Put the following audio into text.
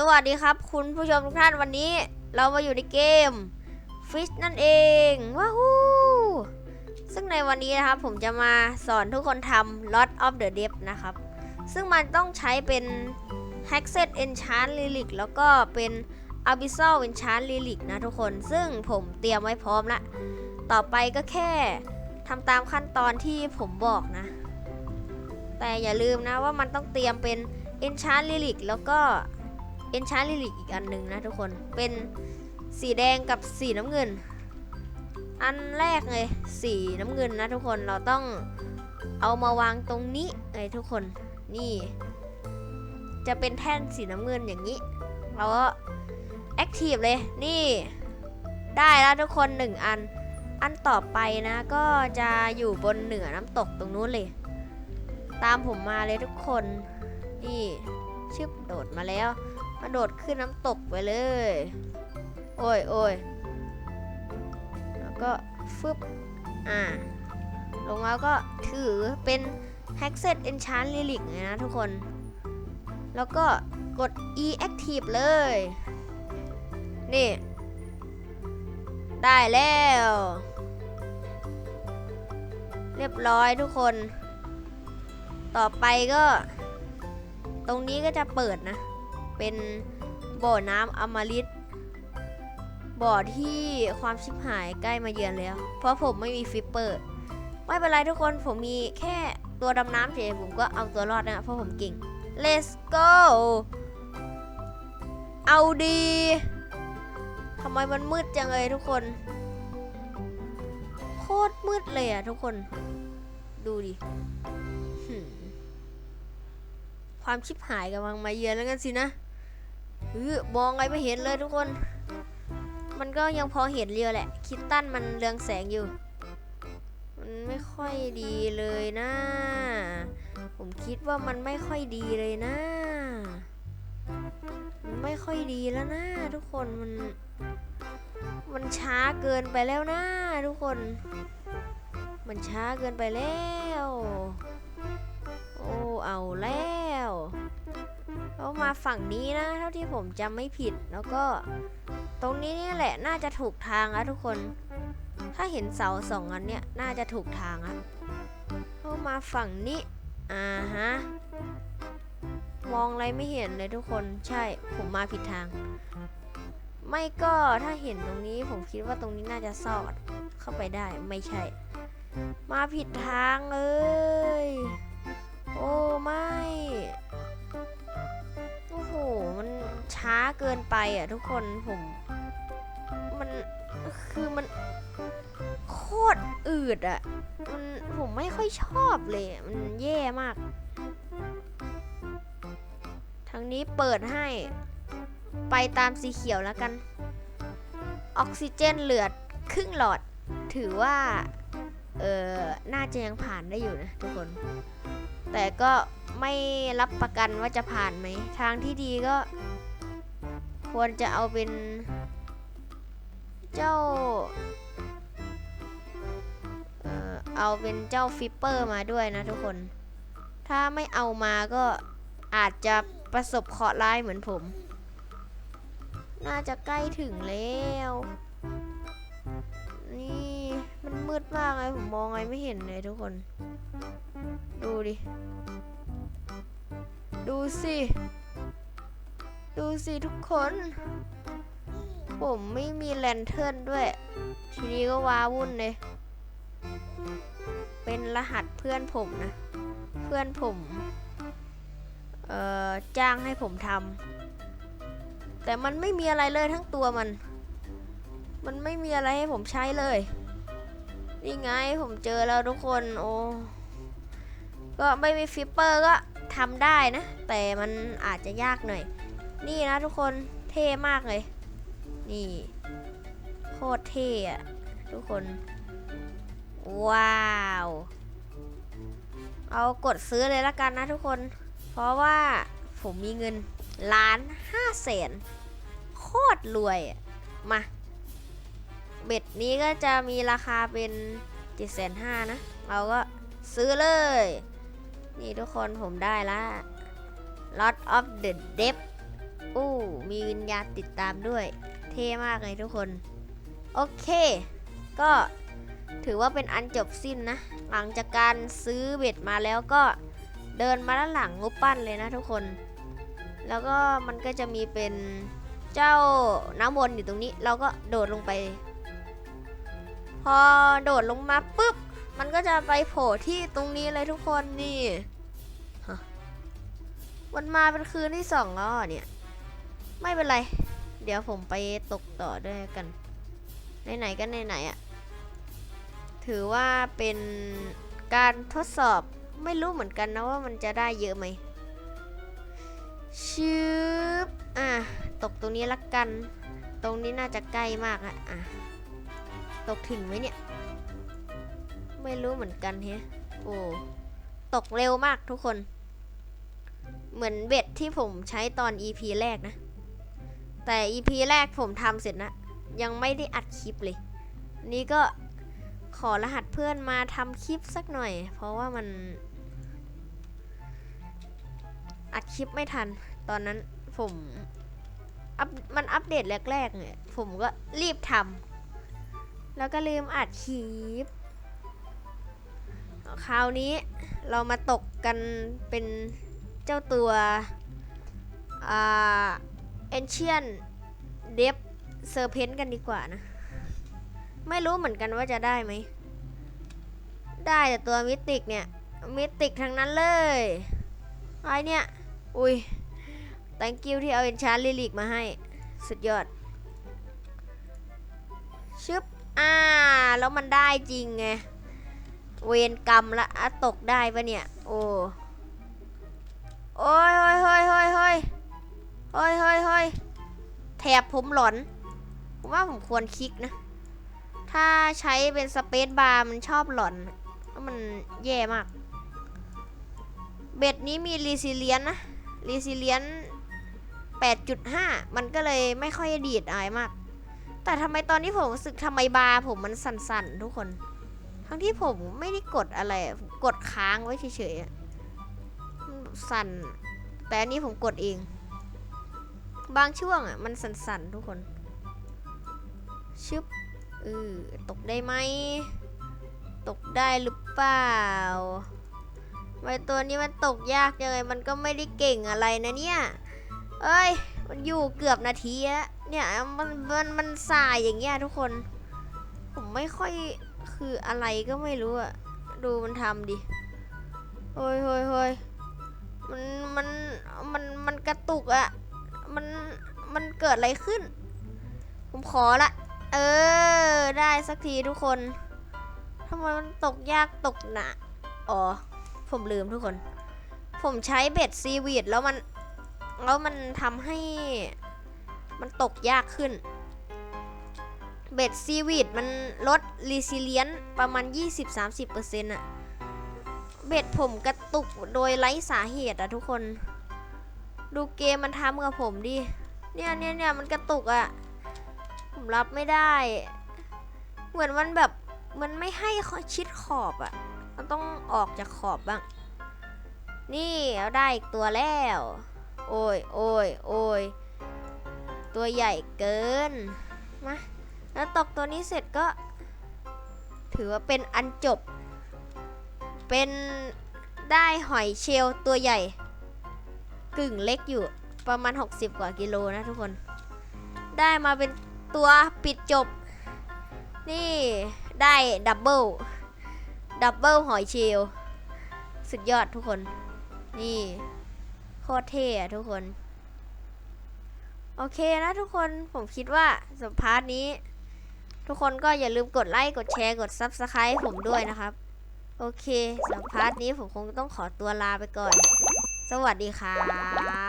สวัสดีครับ คุณผู้ชมทุกท่านวันนี้ เรามาอยู่ในเกม Fish นั่นเองว้าวซึ่งในวันนี้นะครับ ผมจะมาสอนทุกคนทำ Lot of the Deep นะครับ ซึ่งมันต้องใช้เป็น Hackset Enchant Relic แล้วก็เป็น Abyssal Enchant Relic นะทุกคน ซึ่งผมเตรียมไว้พร้อมละ ต่อไปก็แค่ทำตามขั้นตอนที่ผมบอกนะ แต่อย่าลืมนะว่ามันต้องเตรียมเป็น Enchant Relic แล้วก็ Enchant Relic อีกอันหนึ่งนะทุกคน เป็นสีแดงกับสีน้ำเงิน อันแรกเลยสีน้ำเงินนะทุกคนเราต้องเอามาวางตรงนี้เลยทุกคนนี่ จะเป็นแท่นสีน้ำเงินอย่างนี้ เราก็ Active เลยนี่ ได้แล้วทุกคนหนึ่งอัน อันต่อไปนะก็จะอยู่บนเหนือน้ำตกตรงนู้นเลย ตามผมมาเลยทุกคน นี่ชึบโดดมาแล้ว มาโดดขึ้นน้ำตกไปเลย โอ้ยโอ้ยแล้วก็ฟึบอ่า ลงมาก็ถือเป็น h a c k s e t Enchant Relic เลยนะทุกคน แล้วก็กด E Active เลย นี่ ได้แล้ว เรียบร้อยทุกคน ต่อไปก็ ตรงนี้ก็จะเปิดนะ เป็นบ่อน้ำอมฤตบ่อที่ความชิบหายใกล้มาเยือนแล้ว เพราะผมไม่มีฟิปเปอร์ ไม่เป็นไรทุกคนผมมีแค่ตัวดำน้ำเฉยผมก็เอาตัวรอดนะเพราะผมเก่ง let's go เอาดีทำไมมันมืดจังเลยทุกคน โคตรมืดเลยอะทุกคน ดูดิความชิบหายกำลังมาเยือนแล้วกันสินะ ออมองไงไม่เห็นเลยทุกคน มันก็ยังพอเห็นเรียวแหละ คิตตันมันเรืองแสงอยู่ มันไม่ค่อยดีเลยนะ ผมคิดว่ามันไม่ค่อยดีเลยนะมันไม่ค่อยดีแล้วนะทุกคนมัน มันช้าเกินไปแล้วนะทุกคน มันช้าเกินไปแล้ว โอ้เอาแล้ว แล้วมาฝั่งนี้นะ เท่าที่ผมจำไม่ผิดแล้วก็ ตรงนี้นี่แหละน่าจะถูกทางอะทุกคน ถ้าเห็นเสาสองอันเนี่ยน่าจะถูกทางอะเข้ามาฝั่งนี้อ่าฮะมองอะไรไม่เห็นเลยทุกคนใช่ผมมาผิดทาง ไม่ก็ถ้าเห็นตรงนี้ผมคิดว่าตรงนี้น่าจะสอดเข้าไปได้ไม่ใช่ มาผิดทางเลย โอ้ไม่ ช้าเกินไปอะทุกคนผมมันคือมันโคตรอืดอะมันผมไม่ค่อยชอบเลยมันแย่มาก ทางนี้เปิดให้ไปตามสีเขียวแล้วกัน ออกซิเจนเหลือครึ่งหลอด ถือว่า เออน่าจะยังผ่านได้อยู่นะทุกคน แต่ก็ไม่รับประกันว่าจะผ่านไหม ทางที่ดีก็ ควรจะเอาเป็นเจ้าเออเอาเป็นเจ้าฟิปเปอร์มาด้วยนะทุกคน ถ้าไม่เอามาก็อาจจะประสบเคราะห์ร้ายเหมือนผม น่าจะใกล้ถึงแล้ว นี่มันมืดมากเลยผมมองไงไม่เห็นเลยทุกคน ดูดิ ดูสิ ดูสิทุกคน ผมไม่มีแลนเทิร์นด้วย ทีนี้ก็ว้าวุ่นเลย เป็นรหัสเพื่อนผมนะ เพื่อนผม เอ่อ จ้างให้ผมทำ แต่มันไม่มีอะไรเลยทั้งตัวมัน มันไม่มีอะไรให้ผมใช้เลย นี่ไงผมเจอแล้วทุกคน โอ้ ก็ไม่มีฟิปเปอร์ก็ทำได้นะ แต่มันอาจจะยากหน่อย นี่นะทุกคนเท่มากเลย นี่โคตรเท่อะทุกคน ว้าว เอากดซื้อเลยละกันนะทุกคน เพราะว่าผมมีเงินล้านห้าแสนโคตรรวยอะมา เบ็ดนี้ก็จะมีราคาเป็น7จ็ดแสนห้านะ เราก็ซื้อเลย นี่ทุกคนผมได้ละ Lot of the Depth อู้มีวิญญาณติดตามด้วย เท่มากเลยทุกคน โอเค ก็ถือว่าเป็นอันจบสิ้นนะ หลังจากการซื้อเบ็ดมาแล้วก็เดินมาด้านหลังงบปั้นเลยนะทุกคน แล้วก็มันก็จะมีเป็นเจ้าน้ำวนอยู่ตรงนี้ เราก็โดดลงไป พอโดดลงมาปุ๊บ มันก็จะไปโผล่ที่ตรงนี้เลยทุกคนนี่ มันมาเป็นคืนที่สองแล้วเนี่ย ไม่เป็นไร เดี๋ยวผมไปตกต่อด้วยกัน ไหนๆก็ไหนๆอะ ถือว่าเป็นการทดสอบไม่รู้เหมือนกันนะว่ามันจะได้เยอะไหมชืบอะ ตกตรงนี้ละกัน ตรงนี้น่าจะใกล้มากอะอะ ตกถึงไหมเนี่ย ไม่รู้เหมือนกันเฮะโอ้ตกเร็วมากทุกคน เหมือนเบ็ดที่ผมใช้ตอน EP แรกนะ แต่ EP แรกผมทำเสร็จนะ ยังไม่ได้อัดคลิปเลย นี่ก็ขอรหัสเพื่อนมาทำคลิปสักหน่อย เพราะว่ามัน อัดคลิปไม่ทัน ตอนนั้นผมอัพมันอัปเดตแรกๆเนี่ยผมก็รีบทำแล้วก็ลืมอัดคลิปคราวนี้เรามาตกกันเป็นเจ้าตัว อ่า Ancient d e p Serpent กันดีกว่านะ ไม่รู้เหมือนกันว่าจะได้ไหม ได้แต่ตัวมิติกเนี่ย มิติกทั้งนั้นเลยไอเนี่ย อุ้ย thank you ที่เอา Enchant Lyric มาให้ สุดยอด ชึบ อ่า แล้วมันได้จริงไง เวรกรรมละตกได้ปะเนี่ย โอ้ โอ้ยเฮ้ยเฮ้ยเฮ้ย เฮ้ยเฮ้ยเฮ้ยแถบผมหลอนผมว่าผมควรคลิกนะ ถ้าใช้เป็นสเปซบาร์มันชอบหลอนแล้วมันแย่มาก เบ็ดนี้มีรีซิเลียนนะ รีซิเลียน8.5 มันก็เลยไม่ค่อยดีดอายมาก แต่ทำไมตอนนี้ผมรู้สึกทำไมบาร์ผมมันสั่นๆ ทุกคน ทั้งที่ผมไม่ได้กดอะไร กดค้างไว้เฉยๆ สั่น แต่อันนี้ผมกดเอง บางช่วงอะมันสั่นๆทุกคน ชึบเออตกได้ไหม ตกได้หรือเปล่าทำไมตัวนี้มันตกยากยังไง มันก็ไม่ได้เก่งอะไรนะเนี่ย เอ้ย มันอยู่เกือบนาทีอะเนี่ยมันมันมันสายอย่างเงี้ยทุกคน ผมไม่ค่อยคืออะไรก็ไม่รู้อะดูมันทำดิเฮ้ยเฮ้ยเฮ้ยมันมันมันมันกระตุกอะ มัน มันเกิดอะไรขึ้น ผมขอละ เออ ได้สักทีทุกคนทำไมมันตกยากตกหนะอ๋อ ผมลืมทุกคน ผมใช้เบ็ดซีวีดแล้วมัน แล้วมันทำให้ มันตกยากขึ้น เบ็ดซีวีดมันลดรีซิเลียนประมาณ 20-30%อะเบ็ดผมกระตุกโดยไร้สาเหตุอะทุกคน ดูเกมมันทำกับผมดิ เนี่ยเนี่ยเนี่ยมันกระตุกอะผมรับไม่ได้ เหมือนมันแบบมันไม่ให้ชิดขอบอะมันต้องออกจากขอบบ้าง นี่เอาได้อีกตัวแล้ว โอ้ยโอ้ยโอ้ยตัวใหญ่เกิน มา แล้วตกตัวนี้เสร็จก็ ถือว่าเป็นอันจบ เป็นได้หอยเชลล์ตัวใหญ่ กึ่งเล็กอยู่ประมาณ 60 กว่ากิโลนะทุกคน ได้มาเป็นตัวปิดจบ นี่ได้ดับเบิลดับเบิลหอยเชลสุดยอดทุกคน นี่โคตรเท่อะทุกคน โอเคนะทุกคนผมคิดว่าสัมภาษณ์นี้ ทุกคนก็อย่าลืมกดไลค์ กดแชร์ กด Subscribe ผมด้วยนะครับ โอเคสัมภาษณ์นี้ผมคงต้องขอตัวลาไปก่อน สวัสดีครับ